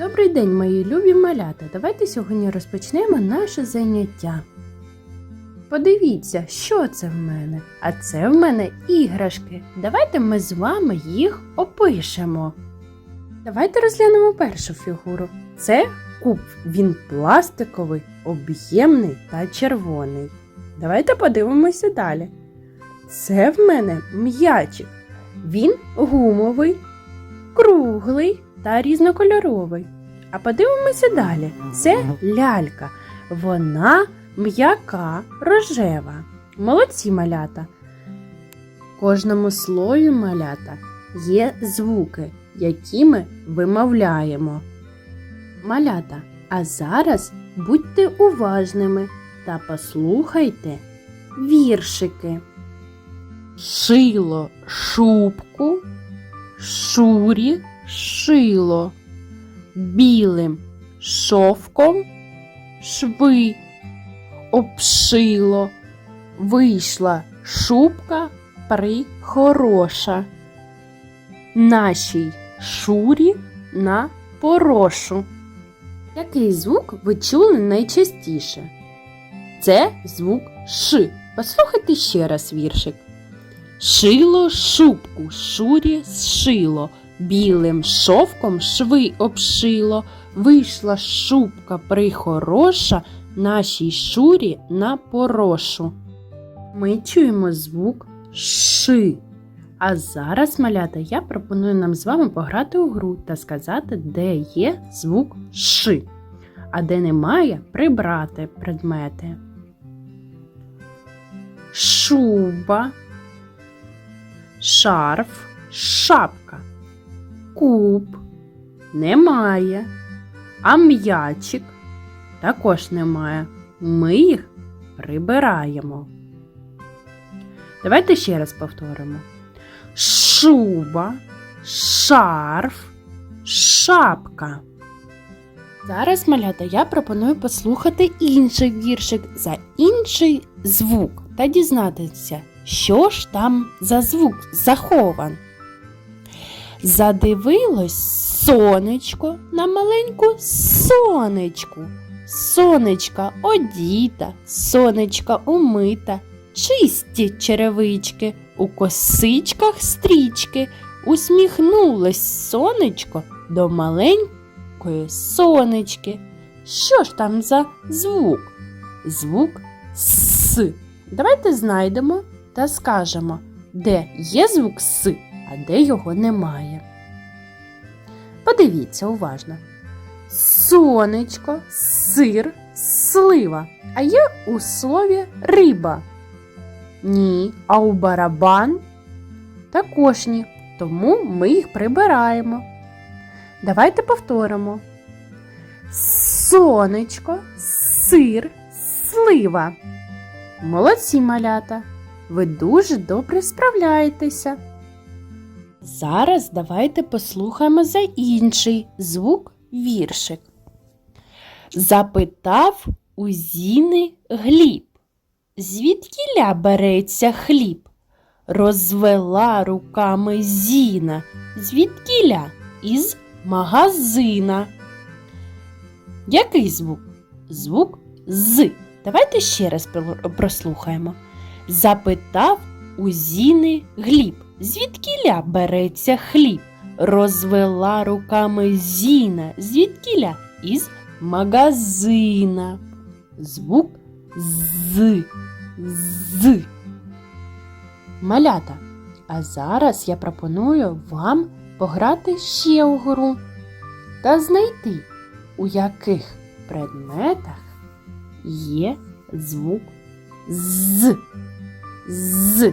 Добрий день, мої любі малята. Давайте сьогодні розпочнемо наше заняття. Подивіться, що це в мене. А це в мене іграшки. Давайте ми з вами їх опишемо. Давайте розглянемо першу фігуру. Це куб. Він пластиковий, об'ємний та червоний. Давайте подивимося далі. Це в мене м'ячик. Він гумовий, круглий та різнокольоровий. А подивимося далі. Це лялька. Вона м'яка, рожева. Молодці малята. Кожному слою малята є звуки, які ми вимовляємо. Малята, а зараз будьте уважними та послухайте віршики. Шило шубку, шурі шило, білим шовком шви обшило, вийшла шубка прихороша. Нашій шурі на порошу. Який звук ви чули найчастіше? Це звук Ш. Послухайте ще раз віршик. Шило шубку, шурі зшило, білим шовком шви обшило, вийшла шубка прихороша нашій шурі на порошу. Ми чуємо звук Ш. А зараз, малята, я пропоную нам з вами пограти у гру та сказати, де є звук Ш, а де немає прибрати предмети. Шуба, шарф, шапка, куб немає, а м'ячик також немає. Ми їх прибираємо. Давайте ще раз повторимо. Шуба, шарф, шапка. Зараз, малята, я пропоную послухати інший віршик за інший звук та дізнатися, що ж там за звук захован. Задивилось сонечко на маленьку сонечку. Сонечка одіта, сонечка умита, чисті черевички, у косичках стрічки. Усміхнулось сонечко до маленької сонечки. Що ж там за звук? Звук С. Давайте знайдемо та скажемо, де є звук С, а де його немає. Подивіться уважно. Сонечко, сир, слива. А є у слові риба. Ні, а у барабан також ні. Тому ми їх прибираємо. Давайте повторимо. Сонечко, сир, слива. Молодці малята. Ви дуже добре справляєтеся. Зараз давайте послухаємо за інший звук віршик. Запитав у Зіни Гліб, звідкіля береться хліб? Розвела руками Зіна, звідкіля із магазина. Який звук? Звук з. Давайте ще раз прослухаємо. Запитав у Зіни Гліб, звідкіля береться хліб? Розвела руками Зіна, звідкіля із магазина. Звук з. З. Малята. А зараз я пропоную вам пограти ще у гру та знайти, у яких предметах є звук з. З.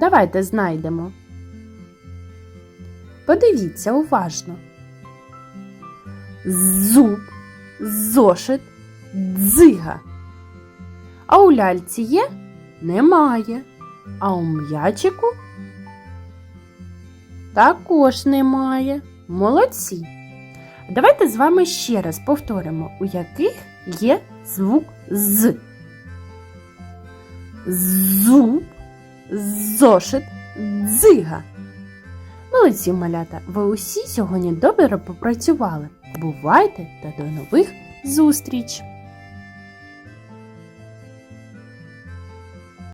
Давайте знайдемо. Подивіться уважно. Зуб, зошит, дзига. А у ляльці є? Немає. А у м'ячику також немає. Молодці. Давайте з вами ще раз повторимо, у яких є звук з. Зуб, зошит, дзига. Молодці, малята! Ви усі сьогодні добре попрацювали. Бувайте та до нових зустріч!